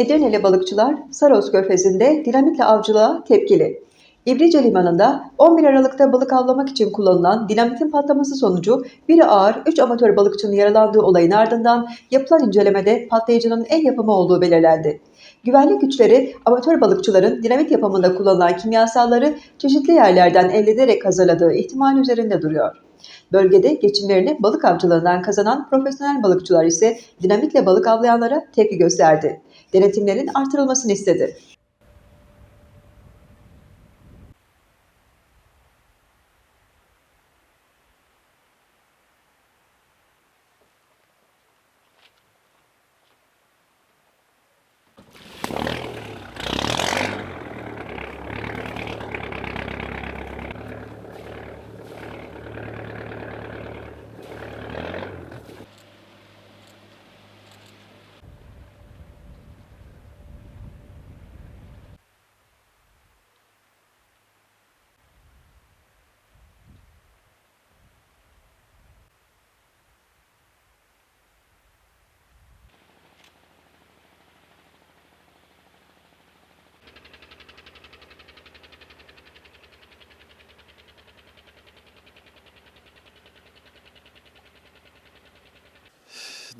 Edirneli balıkçılar Saros Körfezi'nde dinamitle avcılığa tepkili. İbrice Limanı'nda 11 Aralık'ta balık avlamak için kullanılan dinamitin patlaması sonucu biri ağır 3 amatör balıkçının yaralandığı olayın ardından yapılan incelemede patlayıcının el yapımı olduğu belirlendi. Güvenlik güçleri amatör balıkçıların dinamit yapımında kullanılan kimyasalları çeşitli yerlerden elde ederek hazırladığı ihtimal üzerinde duruyor. Bölgede geçimlerini balık avcılığından kazanan profesyonel balıkçılar ise dinamitle balık avlayanlara tepki gösterdi. Denetimlerin artırılmasını istedi.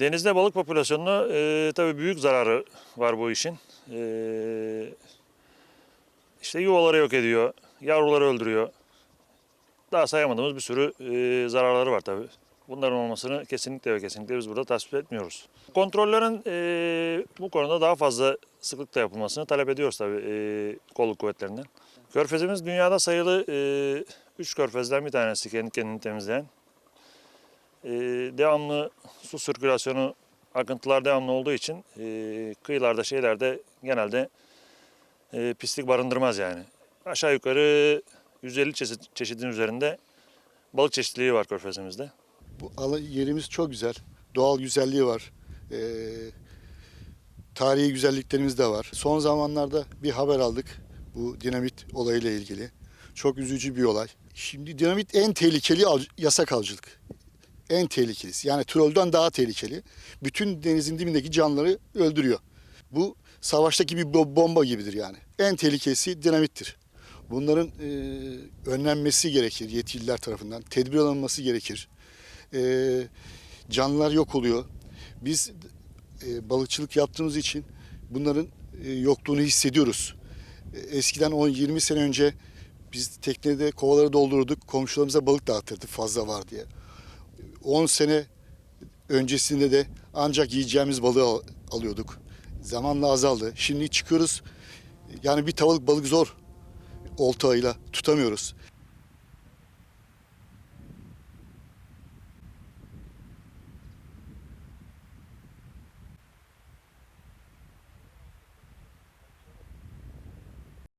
Denizde balık popülasyonuna e, tabii büyük zararı var bu işin. E, işte yuvaları yok ediyor, yavruları öldürüyor. Daha sayamadığımız bir sürü e, zararları var tabii. Bunların olmasını kesinlikle ve kesinlikle biz burada tasvip etmiyoruz. Kontrollerin e, bu konuda daha fazla sıklıkla yapılmasını talep ediyoruz tabii e, kolluk kuvvetlerinden. Körfezimiz dünyada sayılı 3 körfezden bir tanesi kendi kendini temizleyen. E, devamlı su sirkülasyonu, akıntılar devamlı olduğu için e, kıyılarda şeylerde genelde e, pislik barındırmaz yani. Aşağı yukarı 150 çeşit, çeşidin üzerinde balık çeşitliliği var körfezimizde. Bu yerimiz çok güzel. Doğal güzelliği var. Ee, tarihi güzelliklerimiz de var. Son zamanlarda bir haber aldık bu dinamit olayıyla ilgili. Çok üzücü bir olay. Şimdi dinamit en tehlikeli yasak avcılık. En tehlikelisi. Yani trolden daha tehlikeli. Bütün denizin dibindeki canlıları öldürüyor. Bu savaştaki bir bo- bomba gibidir yani. En tehlikelisi dinamittir. Bunların e, önlenmesi gerekir yetkililer tarafından. Tedbir alınması gerekir e, canlılar yok oluyor. Biz e, balıkçılık yaptığımız için bunların e, yokluğunu hissediyoruz. E, eskiden 10-20 sene önce biz teknede kovaları doldururduk, komşularımıza balık dağıtırdık fazla var diye. 10 sene öncesinde de ancak yiyeceğimiz balığı al- alıyorduk. Zamanla azaldı. Şimdi çıkıyoruz, yani bir tavalık balık zor oltayla tutamıyoruz.